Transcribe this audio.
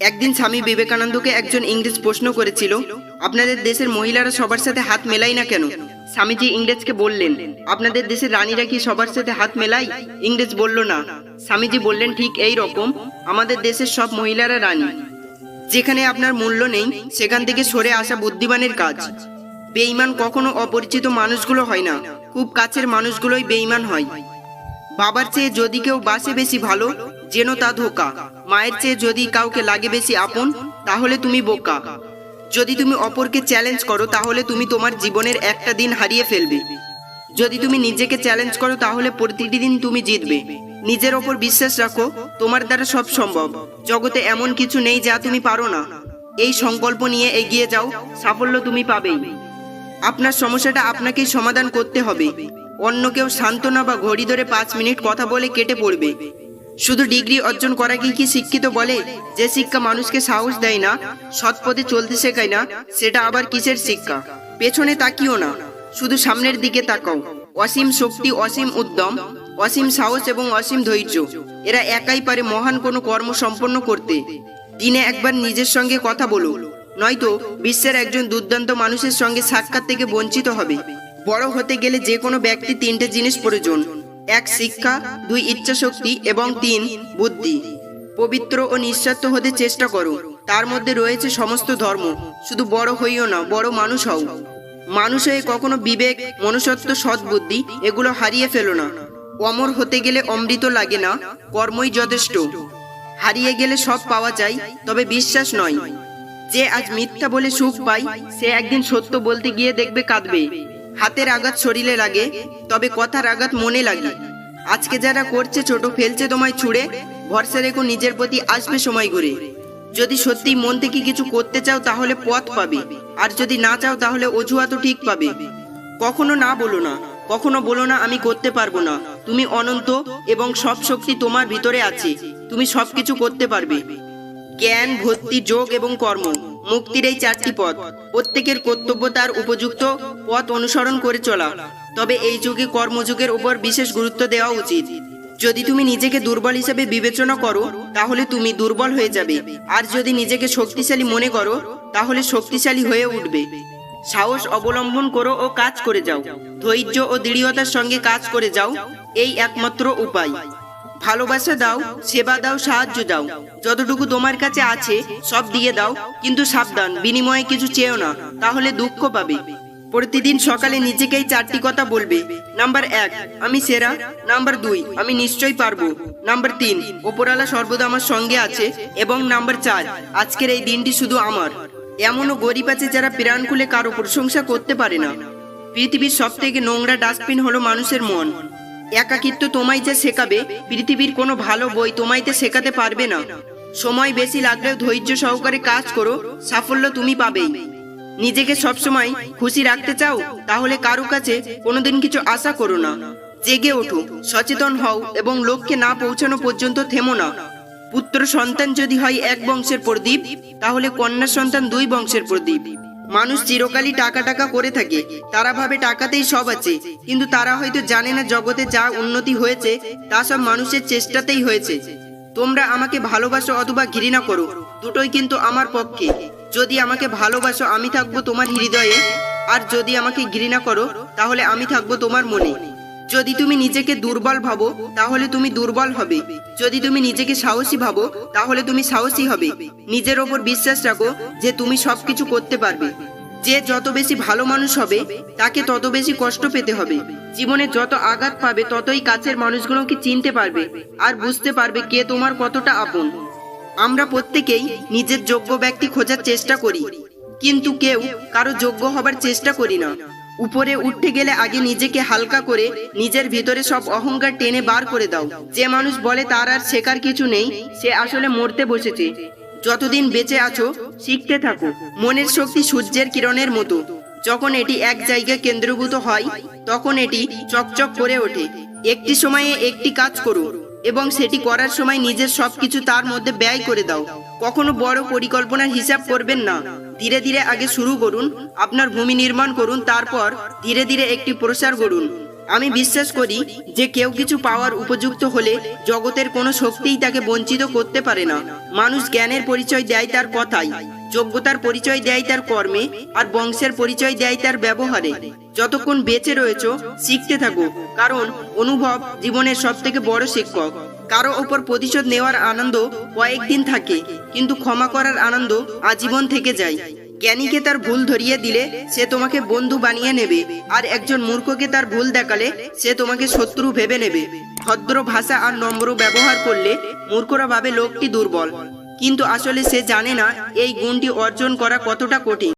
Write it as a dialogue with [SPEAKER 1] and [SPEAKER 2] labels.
[SPEAKER 1] একদিন স্বামী বিবেকানন্দকে একজন ইংরেজ প্রশ্ন করেছিল আপনাদের দেশের মহিলারা সবার সাথে হাত মেলাই না কেন? স্বামীজি ইংরেজকে বললেন আপনাদের দেশের রানীরা কি সবার সাথে হাত মেলাই ইংরেজ বলল না। স্বামীজি বললেন ঠিক এই রকম আমাদের দেশের সব মহিলারা রানী। যেখানে আপনার মূল্য নেই সেখান থেকে সরে আসা বুদ্ধিমানের কাজ। বেঈমান কখনো অপরিচিত মানুষগুলো হয় না। খুব কাছের মানুষগুলোই বেঈমান হয়। বাবার চেয়ে যদি কেউ বাসে বেশি ভালো যেন তা ধোকা। মায়ের চেয়ে যদি কাউকে লাগে বেশি আপন, তাহলে তুমি বোকা। যদি তুমি অপরকে চ্যালেঞ্জ করো, তাহলে তুমি তোমার জীবনের একটা দিন হারিয়ে ফেলবে। যদি তুমি নিজেকে চ্যালেঞ্জ করো, তাহলে প্রতিটি দিন তুমি জিতবে। নিজের ওপর বিশ্বাস রাখো, তোমার দ্বারা সব সম্ভব। জগতে এমন কিছু নেই যা তুমি পারো না। এই সংকল্প নিয়ে এগিয়ে যাও, সাফল্য তুমি পাবেই। আপনার সমস্যাটা আপনাকেই সমাধান করতে হবে। অন্য কেউ সান্ত্বনা বা ঘড়ি ধরে পাঁচ মিনিট কথা বলে কেটে পড়বে। শুধু ডিগ্রি অর্জন করাকেই কি শিক্ষিত বলে? যে শিক্ষা মানুষকে সাহস দেয় না, সৎ পথে চলতে শেখায় না, সেটা আবার কিসের শিক্ষা? পেছনে তাকিও না, শুধু সামনের দিকে তাকাও। অসীম শক্তি, অসীম উদ্যম, অসীম সাহস এবং অসীম ধৈর্য, এরা একাই পারে মহান কোনো কর্ম সম্পন্ন করতে। দিনে একবার নিজের সঙ্গে কথা বলো, নয়তো বিশ্বের একজন দুর্দান্ত মানুষের সঙ্গে সাক্ষাৎ থেকে বঞ্চিত হবে। বড় হতে গেলে যে কোনো ব্যক্তি তিনটে জিনিস প্রয়োজন এক শিক্ষা, দুই ইচ্ছা শক্তি এবং তিন বুদ্ধি। পবিত্র ও নিঃস্বার্থ হতে চেষ্টা করো। তার মধ্যে রয়েছে সমস্ত ধর্ম। শুধু বড় হইও না, বড় মানুষ হও। মানুষ হয়ে কখনো বিবেক, মনুষ্যত্ব, সদ্বুদ্ধি এগুলো হারিয়ে ফেলো না। অমর হতে গেলে অমৃত লাগে না, কর্মই যথেষ্ট। হারিয়ে গেলে সব পাওয়া যায়, তবে বিশ্বাস নয়। যে আজ মিথ্যা বলে সুখ পায়, সে একদিন সত্য বলতে গিয়ে দেখবে কাঁদবে। হাতের আঘাত শরীরে লাগে, তবে কথার আঘাত মনে লাগে। আজকে যারা করছে ছোট, ফেলছে তোমায় ছুড়ে, ভরসা রেখো নিজের প্রতি, আসবে সময় ঘুরে। যদি সত্যি মন থেকে কিছু করতে চাও, তাহলে পথ পাবে। আর যদি না চাও, তাহলে অজুহাতও ঠিক পাবে। কখনো না বলো না, কখনো বলো না, আমি করতে পারব না। তুমি অনন্ত এবং সব শক্তি তোমার ভিতরে আছে। তুমি সবকিছু করতে পারবে। জ্ঞান, ভক্তি, যোগ এবং কর্ম। মুক্তির এই চারটি পথ, প্রত্যেকের কর্তব্য তার উপযুক্ত পথ অনুসরণ করে চলা। তবে এই যুগে কর্মযুগের উপর বিশেষ গুরুত্ব দেওয়া উচিত। যদি তুমি নিজেকে দুর্বল হিসেবে বিবেচনা করো, তাহলে তুমি দুর্বল হয়ে যাবে। আর যদি নিজেকে শক্তিশালী মনে করো, তাহলে শক্তিশালী হয়ে উঠবে। সাহস অবলম্বন করো ও কাজ করে যাও। ধৈর্য ও দৃঢ়তার সঙ্গে কাজ করে যাও, এই একমাত্র উপায়। ভালোবাসা দাও, সেবা দাও, সাহায্য দাও। যতটুকু তোমার কাছে আছে, সব দিয়ে দাও। কিন্তু সাবধান, বিনিময়ে কিছু চেয়েও না, তাহলে দুঃখ পাবে। প্রতিদিন সকালে নিজেকেই চারটি কথা বলবে। নাম্বার এক, আমি সেরা। নাম্বার দুই, আমি নিশ্চয়ই পারব। নাম্বার তিন ওপরালা সর্বদা আমার সঙ্গে আছে। এবং নাম্বার চার, আজকের এই দিনটি শুধু আমার। এমনও গরিব আছে যারা প্রাণ খুলে কারও প্রশংসা করতে পারে না। পৃথিবীর সব থেকে নোংরা ডাস্টবিন হলো মানুষের মন। একাকিত্ব তোমায় যে শেখাবে, পৃথিবীর কোনো ভালো বই তোমাইতে শেখাতে পারবে না। সময় বেশি লাগলেও ধৈর্য সহকারে কাজ করো, সাফল্য তুমি পাবেই। নিজেকে সবসময় খুশি রাখতে চাও, তাহলে কারও কাছে কোনোদিন কিছু আশা করো না। জেগে ওঠো, সচেতন হও এবং লক্ষ্যে না পৌঁছানো পর্যন্ত থেমো না। পুত্র সন্তান যদি হয় এক বংশের প্রদীপ, তাহলে কন্যা সন্তান দুই বংশের প্রদীপ। মানুষ চিরকালই টাকা টাকা করে থাকে। তারা ভাবে টাকাতেই সব আছে। কিন্তু তারা হয়তো জানে না জগতে যা উন্নতি হয়েছে, তা সব মানুষের চেষ্টাতেই হয়েছে। তোমরা আমাকে ভালোবাসো অথবা ঘৃণা করো, দুটোই কিন্তু আমার পক্ষে। যদি আমাকে ভালোবাসো, আমি থাকব তোমার হৃদয়ে। আর যদি আমাকে ঘৃণা করো, তাহলে আমি থাকব তোমার মনে। যদি তুমি নিজেকে দুর্বল ভাবো, তাহলে তুমি দুর্বল হবে। যদি তুমি নিজেকে সাহসী ভাবো, তাহলে তুমি সাহসী হবে। নিজের ওপর বিশ্বাস রাখো যে তুমি সবকিছু করতে পারবে। যে যত বেশি ভালো মানুষ হবে, তাকে তত বেশি কষ্ট পেতে হবে। জীবনে যত আঘাত পাবে, ততই কাছের মানুষগুলোকে চিনতে পারবে আর বুঝতে পারবে কে তোমার কতটা আপন। আমরা প্রত্যেকেই নিজের যোগ্য ব্যক্তি খোঁজার চেষ্টা করি। কিন্তু কেউ কারও যোগ্য হবার চেষ্টা করি না। উপরে উঠতে গেলে আগে নিজেকে হালকা করে নিজের ভিতরে সব অহংকার টেনে বার করে দাও। যে মানুষ বলে তার আর শেখার কিছু নেই, সে আসলে মরতে বসেছে। যতদিন বেঁচে আছো, শিখতে থাকো। মনের শক্তি সূর্যের কিরণের মতো। যখন এটি এক জায়গায় কেন্দ্রীভূত হয়, তখন এটি চকচক করে ওঠে। একটি সময়ে একটি কাজ করো এবং সেটি করার সময় নিজের সবকিছু তার মধ্যে ব্যয় করে দাও। কখনো বড় পরিকল্পনার হিসাব করবেন না। ধীরে ধীরে আগে শুরু করুন, আপনার ভূমি নির্মাণ করুন, তারপর ধীরে ধীরে একটি প্রসার গড়ুন। আমি বিশ্বাস করি যে কেউ কিছু পাওয়ার উপযুক্ত হলে জগতের কোনো শক্তিই তাকে বঞ্চিত করতে পারে না। মানুষ জ্ঞানের পরিচয় দেয় তার কথায় যোগ্যতার পরিচয় দেয় তার কর্মে, আর বংশের পরিচয় দেয় তার ব্যবহারে। যতক্ষণ বেঁচে রয়েছ, শিখতে থাকো, কারণ অনুভব জীবনের সব থেকে বড় শিক্ষক। কারও ওপর প্রতিশোধ নেওয়ার আনন্দ কয়েকদিন থাকে, কিন্তু ক্ষমা করার আনন্দ আজীবন থেকে যায়। জ্ঞানীকে তার ভুল ধরিয়ে দিলে সে তোমাকে বন্ধু বানিয়ে নেবে, আর একজন মূর্খকে তার ভুল দেখালে সে তোমাকে শত্রু ভেবে নেবে। ভদ্র ভাষা আর নম্র ব্যবহার করলে মূর্খরা ভাবে লোকটি দুর্বল। কিন্তু আসলে সে জানে না এই গুণটি অর্জন করা কতটা কঠিন।